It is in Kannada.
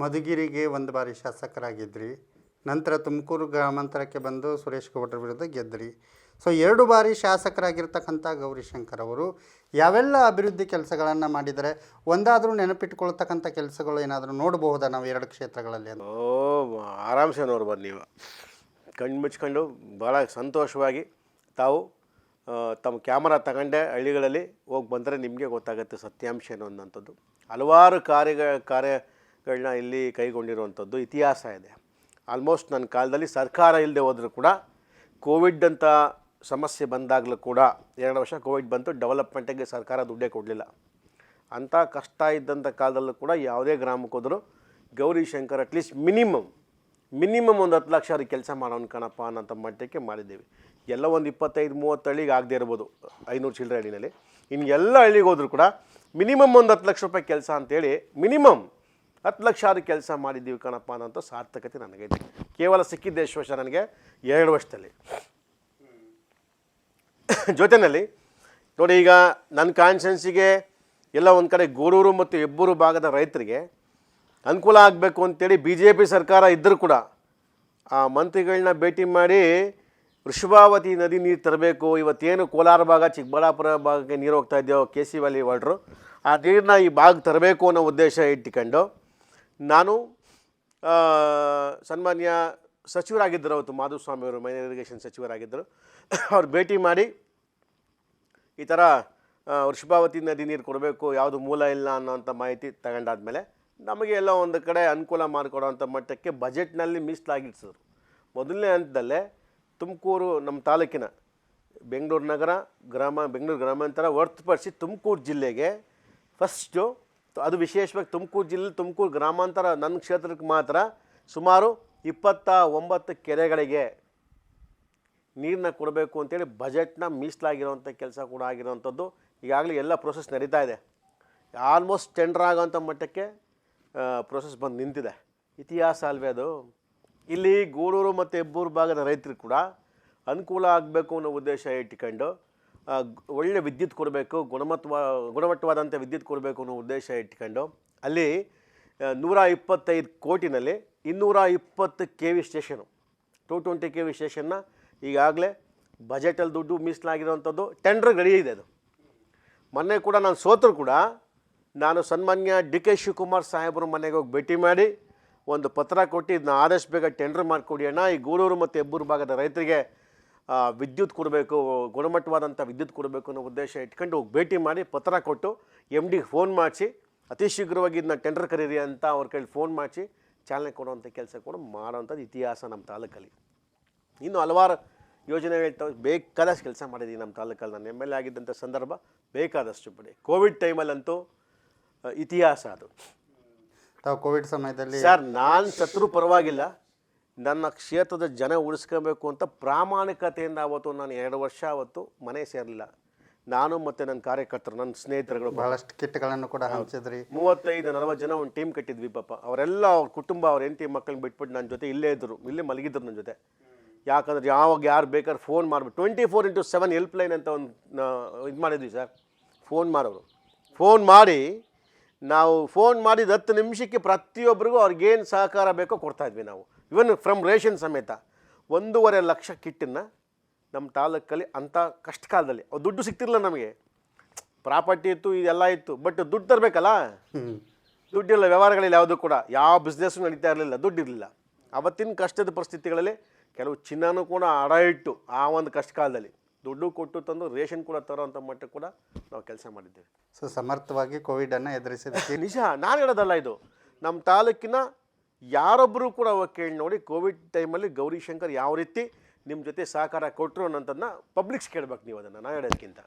ಮಧುಗಿರಿಗೆ ಒಂದು ಬಾರಿ ಶಾಸಕರಾಗಿದ್ರಿ, ನಂತರ ತುಮಕೂರು ಗ್ರಾಮಾಂತರಕ್ಕೆ ಬಂದು ಸುರೇಶ್ ಗೌಡ್ರ ವಿರುದ್ಧ ಗೆದ್ದಿರಿ. ಸೊ ಎರಡು ಬಾರಿ ಶಾಸಕರಾಗಿರ್ತಕ್ಕಂಥ ಗೌರಿಶಂಕರ್ ಅವರು ಯಾವೆಲ್ಲ ಅಭಿವೃದ್ಧಿ ಕೆಲಸಗಳನ್ನು ಮಾಡಿದರೆ, ಒಂದಾದರೂ ನೆನಪಿಟ್ಕೊಳ್ತಕ್ಕಂಥ ಕೆಲಸಗಳು ಏನಾದರೂ ನೋಡಬಹುದಾ ನಾವು ಎರಡು ಕ್ಷೇತ್ರಗಳಲ್ಲಿ ಓ ಆರಾಮ್ಸೆ ನೋಡ್ಬೋದು ನೀವು. ಕಣ್ಣು ಮುಚ್ಕೊಂಡು ಭಾಳ ಸಂತೋಷವಾಗಿ ತಾವು ತಮ್ಮ ಕ್ಯಾಮರಾ ತಗೊಂಡೆ ಹಳ್ಳಿಗಳಲ್ಲಿ ಹೋಗಿ ಬಂದರೆ ನಿಮಗೆ ಗೊತ್ತಾಗುತ್ತೆ ಸತ್ಯಾಂಶ ಏನು ಅನ್ನೋಂಥದ್ದು ಹಲವಾರು ಕಾರ್ಯಗಳ ಕಾರ್ಯಗಳನ್ನ ಇಲ್ಲಿ ಕೈಗೊಂಡಿರುವಂಥದ್ದು ಇತಿಹಾಸ ಇದೆ. ಆಲ್ಮೋಸ್ಟ್ ನನ್ನ ಕಾಲದಲ್ಲಿ ಸರ್ಕಾರ ಇಲ್ಲದೆ ಹೋದರೂ ಕೂಡ ಕೋವಿಡ್ ಅಂತ ಸಮಸ್ಯೆ ಬಂದಾಗಲೂ ಕೂಡ ಎರಡು ವರ್ಷ ಕೋವಿಡ್ ಬಂತು ಡೆವಲಪ್ಮೆಂಟಿಗೆ ಸರ್ಕಾರ ದುಡ್ಡೇ ಕೊಡಲಿಲ್ಲ. ಅಂಥ ಕಷ್ಟ ಇದ್ದಂಥ ಕಾಲದಲ್ಲೂ ಕೂಡ ಯಾವುದೇ ಗ್ರಾಮಕ್ಕೆ ಹೋದರೂ Gauri Shankar at least minimum minimum ಒಂದು ಹತ್ತು ಲಕ್ಷ ಅವ್ರಿಗೆ ಕೆಲಸ ಮಾಡೋನು ಕಣಪ್ಪ ಅನ್ನೋಂಥ ಮಟ್ಟಕ್ಕೆ ಮಾಡಿದ್ದೀವಿ. ಎಲ್ಲ ಒಂದು ಇಪ್ಪತ್ತೈದು, ಮೂವತ್ತು ಹಳ್ಳಿಗೆ ಆಗದೆ ಇರ್ಬೋದು, ಐನೂರು ಚಿಲ್ಲರೆ ಹಳ್ಳಿನಲ್ಲಿ. ಇನ್ನು ಎಲ್ಲ ಹಳ್ಳಿಗೆ ಹೋದರೂ ಕೂಡ ಮಿನಿಮಮ್ ಒಂದು ಹತ್ತು ಲಕ್ಷ ರೂಪಾಯಿ ಕೆಲಸ ಅಂತೇಳಿ ಮಿನಿಮಮ್ ಹತ್ತು ಲಕ್ಷ ಆರು ಕೆಲಸ ಮಾಡಿದ್ದೀವಿ ಕಣಪ್ಪ ಅನ್ನೋಂಥ ಸಾರ್ಥಕತೆ ನನಗೈತೆ. ಕೇವಲ ಸಿಕ್ಕಿದ್ದೆ ಎಷ್ಟು ನನಗೆ ಎರಡು ವರ್ಷದಲ್ಲಿ. ಜೊತೆಯಲ್ಲಿ ನೋಡಿ ಈಗ ನನ್ನ ಕಾನ್ಸೆನ್ಸಿಗೆ ಎಲ್ಲ ಒಂದು ಕಡೆ ಗೂಡೂರು ಮತ್ತು ಹೆಬ್ಬೂರು ಭಾಗದ ರೈತರಿಗೆ ಅನುಕೂಲ ಆಗಬೇಕು ಅಂತೇಳಿ ಬಿ ಜೆ ಪಿ ಸರ್ಕಾರ ಇದ್ದರೂ ಕೂಡ ಆ ಮಂತ್ರಿಗಳನ್ನ ಭೇಟಿ ಮಾಡಿ ವೃಷಭಾವತಿ ನದಿ ನೀರು ತರಬೇಕು. ಇವತ್ತೇನು ಕೋಲಾರ ಭಾಗ, ಚಿಕ್ಕಬಳ್ಳಾಪುರ ಭಾಗಕ್ಕೆ ನೀರು ಹೋಗ್ತಾ ಇದೆಯೋ ಕೆ ಸಿ ವ್ಯಾಲಿ ವಾಟ್ರು ಆ ನೀರನ್ನ ಈ ಭಾಗ ತರಬೇಕು ಅನ್ನೋ ಉದ್ದೇಶ ಇಟ್ಕೊಂಡು ನಾನು ಸನ್ಮಾನ್ಯ ಸಚಿವರಾಗಿದ್ದರು ಅವತ್ತು ಮಾಧುಸ್ವಾಮಿ ಅವರು, ಮೈನರ್ ಇರಿಗೇಷನ್ ಸಚಿವರಾಗಿದ್ದರು. ಅವ್ರು ಭೇಟಿ ಮಾಡಿ ಈ ಥರ ವೃಷಭಾವತಿ ನದಿ ನೀರು ಕೊಡಬೇಕು, ಯಾವುದು ಮೂಲ ಇಲ್ಲ ಅನ್ನೋಂಥ ಮಾಹಿತಿ ತಗೊಂಡಾದ್ಮೇಲೆ ನಮಗೆ ಎಲ್ಲ ಒಂದು ಕಡೆ ಅನುಕೂಲ ಮಾಡಿಕೊಡೋವಂಥ ಮಟ್ಟಕ್ಕೆ ಬಜೆಟ್ನಲ್ಲಿ ಮೀಸಲಾಗಿಡ್ಸಿದ್ರು ಮೊದಲನೇ ಹಂತದಲ್ಲೇ ತುಮಕೂರು ನಮ್ಮ ತಾಲೂಕಿನ ಬೆಂಗಳೂರು ನಗರ, ಗ್ರಾಮ, ಬೆಂಗಳೂರು ಗ್ರಾಮಾಂತರ ಹೊರ್ತುಪಡಿಸಿ ತುಮಕೂರು ಜಿಲ್ಲೆಗೆ ಫಸ್ಟು ಅದು ವಿಶೇಷವಾಗಿ ತುಮಕೂರು ಜಿಲ್ಲೆ, ತುಮಕೂರು ಗ್ರಾಮಾಂತರ ನನ್ನ ಕ್ಷೇತ್ರಕ್ಕೆ ಮಾತ್ರ ಸುಮಾರು ಇಪ್ಪತ್ತ ಒಂಬತ್ತು ಕೆರೆಗಳಿಗೆ ನೀರನ್ನ ಕೊಡಬೇಕು ಅಂತೇಳಿ ಬಜೆಟ್ನ ಮೀಸಲಾಗಿರೋವಂಥ ಕೆಲಸ ಕೂಡ ಆಗಿರೋವಂಥದ್ದು. ಈಗಾಗಲೇ ಎಲ್ಲ ಪ್ರೊಸೆಸ್ ನಡೀತಾ ಇದೆ. ಆಲ್ಮೋಸ್ಟ್ ಟೆಂಡರ್ ಆಗೋಂಥ ಮಟ್ಟಕ್ಕೆ ಪ್ರೊಸೆಸ್ ಬಂದು ನಿಂತಿದೆ. ಇತಿಹಾಸ ಅಲ್ವೇ ಅದು. ಇಲ್ಲಿ ಗೂಡೂರು ಮತ್ತು ಹೆಬ್ಬೂರು ಭಾಗದ ರೈತರು ಕೂಡ ಅನುಕೂಲ ಆಗಬೇಕು ಅನ್ನೋ ಉದ್ದೇಶ ಇಟ್ಕೊಂಡು ಒಳ್ಳೆ ವಿದ್ಯುತ್ ಕೊಡಬೇಕು, ಗುಣಮತ್ವ ಗುಣಮಟ್ಟವಾದಂಥ ವಿದ್ಯುತ್ ಕೊಡಬೇಕು ಅನ್ನೋ ಉದ್ದೇಶ ಇಟ್ಕೊಂಡು ಅಲ್ಲಿ ನೂರ ಇಪ್ಪತ್ತೈದು ಕೋಟಿನಲ್ಲಿ ಇನ್ನೂರ ಇಪ್ಪತ್ತು K V station, two twenty K V ಸ್ಟೇಷನ್ನ ಈಗಾಗಲೇ ಬಜೆಟಲ್ಲಿ ದುಡ್ಡು ಮೀಸಲಾಗಿರೋವಂಥದ್ದು ಟೆಂಡ್ರ್ ರೆಡಿ ಇದೆ ಅದು. ಮೊನ್ನೆ ಕೂಡ ನಾನು ಸೋತರು ಕೂಡ ನಾನು ಸನ್ಮಾನ್ಯ ಡಿ ಕೆ ಶಿವಕುಮಾರ್ ಸಾಹೇಬ್ರ ಮನೆಗೆ ಹೋಗಿ ಭೇಟಿ ಮಾಡಿ ಒಂದು ಪತ್ರ ಕೊಟ್ಟು, ಇದನ್ನ ಆದಷ್ಟು ಬೇಗ ಟೆಂಡರ್ ಮಾಡಿಕೊಡಿ ಅಣ್ಣ. ಈ ಗೂಳೂರು ಮತ್ತು ಹೆಬ್ಬೂರು ಭಾಗದ ರೈತರಿಗೆ ವಿದ್ಯುತ್ ಕೊಡಬೇಕು ಗುಣಮಟ್ಟವಾದಂಥ ವಿದ್ಯುತ್ ಕೊಡಬೇಕು ಅನ್ನೋ ಉದ್ದೇಶ ಇಟ್ಕೊಂಡು ಹೋಗಿ ಭೇಟಿ ಮಾಡಿ ಪತ್ರ ಕೊಟ್ಟು ಎಂ ಡಿಗೆ ಫೋನ್ ಮಾಡಿಸಿ ಅತಿ ಶೀಘ್ರವಾಗಿ ಇದನ್ನ ಟೆಂಡರ್ ಕರೀರಿ ಅಂತ ಅವ್ರ ಕೈಲಿ ಫೋನ್ ಮಾಡಿಸಿ ಚಾಲನೆ ಕೊಡುವಂಥ ಕೆಲಸ ಕೂಡ ಮಾಡೋವಂಥದ್ದು ಇತಿಹಾಸ ನಮ್ಮ ತಾಲೂಕಲ್ಲಿ. ಇನ್ನು ಹಲವಾರು ಯೋಜನೆ ಹೇಳ್ತಾವೆ ಬೇಕಾದಷ್ಟು ಕೆಲಸ ಮಾಡಿದ್ದೀನಿ ನಮ್ಮ ತಾಲೂಕಲ್ಲಿ. ನಾನು ಎಂ ಎಲ್ ಎ ಆಗಿದ್ದಂಥ ಸಂದರ್ಭ ಬೇಕಾದಷ್ಟು ಬಿಡಿ. ಕೋವಿಡ್ ಟೈಮಲ್ಲಂತೂ ಇತಿಹಾಸ ಅದು. ತಾವು ಕೋವಿಡ್ ಸಮಯದಲ್ಲಿ ಸರ್ ನಾನು ಸತ್ರು ಪರವಾಗಿಲ್ಲ. ನನ್ನ ಕ್ಷೇತ್ರದ ಜನ ಉಳಿಸ್ಕೊಬೇಕು ಅಂತ ಪ್ರಾಮಾಣಿಕತೆಯಿಂದ ಅವತ್ತು ನಾನು ಎರಡು ವರ್ಷ ಅವತ್ತು ಮನೆ ಸೇರಲಿಲ್ಲ. ನಾನು ಮತ್ತು ನನ್ನ ಕಾರ್ಯಕರ್ತರು ನನ್ನ ಸ್ನೇಹಿತರುಗಳು ಬಹಳಷ್ಟು ಕಿಟ್ಗಳನ್ನು ಕೂಡ ಹಂಚಿದ್ರಿ. ಮೂವತ್ತೈದು ನಲವತ್ತು ಜನ ಒಂದು ಟೀಮ್ ಕಟ್ಟಿದ್ವಿ ಪಾಪ. ಅವರೆಲ್ಲ ಅವ್ರ ಕುಟುಂಬ ಅವ್ರ ಹೆಂಡತಿ ಮಕ್ಕಳನ್ನ ಬಿಟ್ಬಿಟ್ಟು ನನ್ನ ಜೊತೆ ಇಲ್ಲೇ ಇದ್ದರು ಇಲ್ಲೇ ಮಲಗಿದ್ರು ನನ್ನ ಜೊತೆ. ಯಾಕಂದ್ರೆ ಯಾವಾಗ ಯಾರು ಬೇಕಾದ್ರೆ ಫೋನ್ ಮಾಡಿಬಿಟ್ಟು twenty four into seven helpline ಅಂತ ಒಂದು ಇದು ಮಾಡಿದ್ವಿ ಸರ್. ಫೋನ್ ಮಾಡೋರು. ಫೋನ್ ಮಾಡಿ ನಾವು ಫೋನ್ ಮಾಡಿದ ಹತ್ತು ನಿಮಿಷಕ್ಕೆ ಪ್ರತಿಯೊಬ್ಬರಿಗೂ ಅವ್ರಿಗೇನು ಸಹಕಾರ ಬೇಕೋ ಕೊಡ್ತಾ ಇದ್ವಿ ನಾವು. ಇವನ್ ಫ್ರಮ್ ರೇಷನ್ ಸಮೇತ ಒಂದೂವರೆ ಲಕ್ಷ ಕಿಟ್ಟನ್ನು ನಮ್ಮ ತಾಲೂಕಲ್ಲಿ ಅಂಥ ಕಷ್ಟ ಕಾಲದಲ್ಲಿ ಅವು ದುಡ್ಡು ಸಿಗ್ತಿರಲಿಲ್ಲ ನಮಗೆ. ಪ್ರಾಪರ್ಟಿ ಇತ್ತು ಇದೆಲ್ಲ ಇತ್ತು ಬಟ್ ದುಡ್ಡು ತರಬೇಕಲ್ಲ? ದುಡ್ಡಿಲ್ಲ ವ್ಯವಹಾರಗಳಿಲ್ಲ ಯಾವುದೂ ಕೂಡ ಯಾವ ಬಿಸ್ನೆಸ್ಸು ನಡೀತಾ ಇರಲಿಲ್ಲ ದುಡ್ಡಿರಲಿಲ್ಲ ಅವತ್ತಿನ ಕಷ್ಟದ ಪರಿಸ್ಥಿತಿಗಳಲ್ಲಿ ಕೆಲವು ಚಿನ್ನನೂ ಕೂಡ ಅಡ ಇಟ್ಟು ಆ ಒಂದು ಕಷ್ಟ ಕಾಲದಲ್ಲಿ ದುಡ್ಡು ಕೊಟ್ಟು ತಂದು ರೇಷನ್ ಕೂಡ ತರೋಂಥ ಮಟ್ಟ ಕೂಡ ನಾವು ಕೆಲಸ ಮಾಡಿದ್ದೇವೆ. ಸೊ ಸಮರ್ಥವಾಗಿ ಕೋವಿಡನ್ನು ಎದುರಿಸಿದ ನಿಜ ನಾನು ಹೇಳೋದಲ್ಲ ಇದು. ನಮ್ಮ ತಾಲೂಕಿನ ಯಾರೊಬ್ಬರು ಕೂಡ ಕೇಳಿ ನೋಡಿ ಕೋವಿಡ್ ಟೈಮಲ್ಲಿ ಗೌರಿಶಂಕರ್ ಯಾವ ರೀತಿ ನಿಮ್ಮ ಜೊತೆ ಸಹಕಾರ ಕೊಟ್ಟರು ಅನ್ನೋಂಥದ್ದನ್ನ ಪಬ್ಲಿಕ್ಸ್ ಕೇಳ್ಬೇಕು ನೀವು ಅದನ್ನು ನಾನು ಹೇಳೋದಕ್ಕಿಂತ.